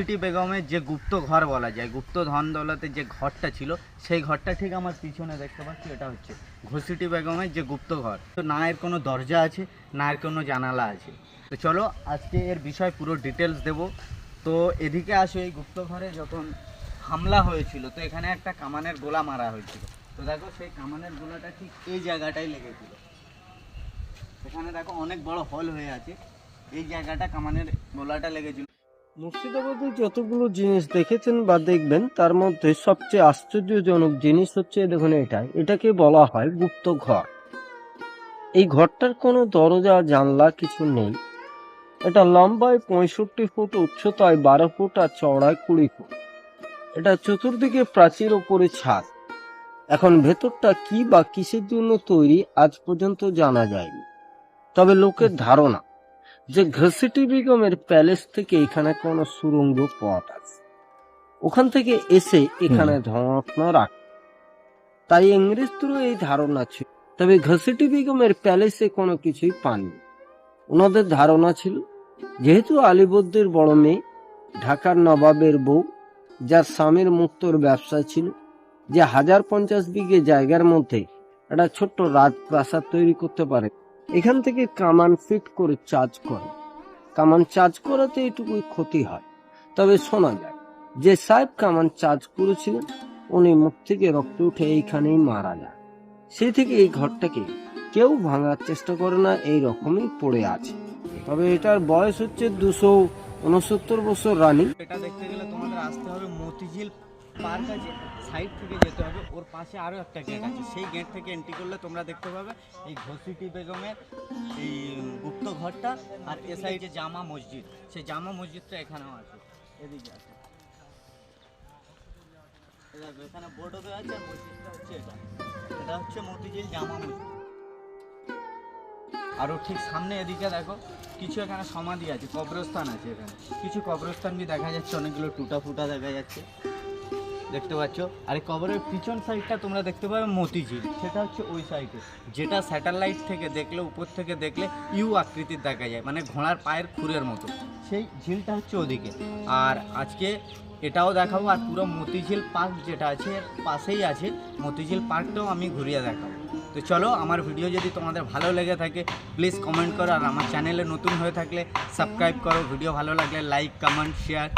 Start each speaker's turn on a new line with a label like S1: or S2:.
S1: ঘসিটি বেগমের যে গুপ্ত ঘর বলা যায়, গুপ্ত ধন দৌলতের যে ঘরটা ছিল, সেই ঘরটা ঠিক আমার পিছনে দেখতে পাচ্ছি, এটা হচ্ছে ঘসিটি বেগমের যে গুপ্ত ঘর। তো না এর কোনো দরজা আছে, না এর কোনো জানালা আছে। তো চলো, আজকে এর বিষয় পুরো ডিটেলস দেব। তো এদিকে আসো, এই গুপ্ত ঘরে যখন হামলা হয়েছিল, তো এখানে একটা কামানের গোলা মারা হয়েছিল। তো দেখো, সেই কামানের গোলাটা ঠিক এই জায়গাটাই লেগেছিল। এখানে দেখো, অনেক বড় হল হয়ে আছে। এই জায়গাটা কামানের গোলাটা লেগেছিল।
S2: মুর্শিদাবাদে যতগুলো জিনিস দেখেছেন বা দেখবেন, তার মধ্যে সবচেয়ে আশ্চর্যজনক জিনিস হচ্ছে দেখুন এটা। এটাকে বলা হয় গুপ্ত ঘর। এই ঘরটার কোনো দরজা, জানলা কিছু নেই। এটা লম্বায় পঁয়ষট্টি ফুট, উচ্চতায় বারো ফুট আর চওড়ায় কুড়ি ফুট। এটা চতুর্দিকে প্রাচীর ওপরে ছাদ এখন ভেতরটা কি বা কিসের জন্য তৈরি, আজ পর্যন্ত জানা যায়নি। তবে লোকের ধারণা যে ঘসিটি বেগমের প্যালেস থেকে এখানে কোনো সুরঙ্গ পথ আছে। ওখান থেকে এসে এখানে ধর্মরত্ন রাখ। তাই ইংরেজদেরও এই ধারণা ছিল। তবে ঘসিটি বেগমের প্যালেসে কোনো কিছুই পাননি। ওনাদের ধারণা ছিল যেহেতু আলিবদ্দের বড় মেয়ে ঢাকার নবাবের বউ যার স্বামীর মুক্তর ব্যবসা ছিল যে হাজার পঞ্চাশ বিঘে জায়গার মধ্যে একটা ছোট্ট রাজপ্রাসাদ তৈরি করতে পারে। এখান থেকে কামান ফিট করে চার্জ করে। কামান চার্জ করাতে এটুকুই ক্ষতি হয়। তবে শোনা যায়, যে সাহেব কামান চার্জ করেছিলেন, উনি মুখ থেকে রক্ত উঠে এইখানেই মারা যায় সেই থেকে এই ঘরটাকে কেউ ভাঙার চেষ্টা করে না, এই রকমই পড়ে আছে। তবে এটার বয়স হচ্ছে দুশো উনসত্তর বছর রানী।
S1: এটা দেখতে গেলে তোমাদের আসতে হবে মতিঝিল পার্ক আছে, সাইড থেকে যেতে হবে, ওর পাশে আরও একটা গেট আছে। সেই গেট থেকে এন্ট্রি করলে তোমরা দেখতে পাবে এই ঘসিটি বেগমের এই গুপ্ত ঘরটা আর এ সাইডে জামা মসজিদ। সেই জামা মসজিদটা এখানেও আছে, এদিকে আছে। এখানে বোর্ডও দেওয়া আছে মসজিদটা হচ্ছে এটা। এটা হচ্ছে মতিঝিল জামা মসজিদ। আরও ঠিক সামনে এদিকে দেখো, কিছু এখানে সমাধি আছে, কবরস্থান আছে এখানে। কিছু কবরস্থান বি দেখা যাচ্ছে, অনেকগুলো টুটা ফুটা দেখা যাচ্ছে। দেখতে পাচ্ছ। আর এই কবরের পিছন সাইডটা তোমরা দেখতে পাবে মতিঝিল। সেটা হচ্ছে ওই সাইডে যেটা স্যাটেলাইট থেকে দেখলে, উপর থেকে দেখলে ইউ আকৃতির দেখা যায়। মানে ঘোড়ার পায়ের খুরের মতো। সেই ঝিলটা হচ্ছে ওদিকে। আর আজকে এটাও দেখাবো। আর পুরো মতিঝিল পার্ক যেটা আছে পাশেই আছে। মতিঝিল পার্কটাও আমি ঘুরিয়ে দেখাবো। তো চলো, আমার ভিডিও যদি তোমাদের ভালো লেগে থাকে প্লিজ কমেন্ট করো। আর আমার চ্যানেলে নতুন হয়ে থাকলে সাবস্ক্রাইব করো। ভিডিও ভালো লাগলে লাইক কমেন্ট শেয়ার